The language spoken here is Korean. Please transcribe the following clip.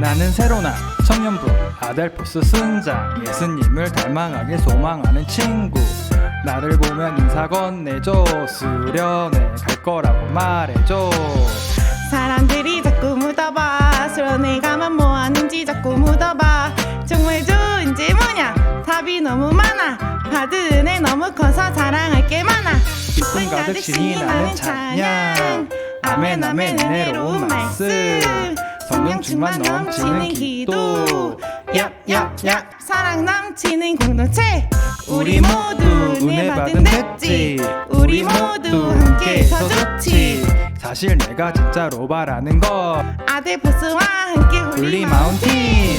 나는 새로나 청년부 아델포스 승장 예수님을 닮아가길 소망하는 친구. 나를 보면 인사 건네줘 수련회 갈 거라고 말해줘. 사람들이 자꾸 묻어봐. 수련회 가면 뭐 하는지 자꾸 묻어봐. 정말 좋은지 뭐냐? 답이 너무 많아. 받은 은혜 너무 커서 자랑할 게 많아. 기쁨 가득 신이 나는 찬양. 아멘 아멘 은혜로운 말씀 충만 넘치는 기도. 얍얍얍. 사랑 넘치는 공동체. 우리 모두 은혜 받은 됐지. 우리 모두 함께해서 좋지. 사실 내가 진짜 로 바라는 거. 아들 보스와 함께 홀리 마운틴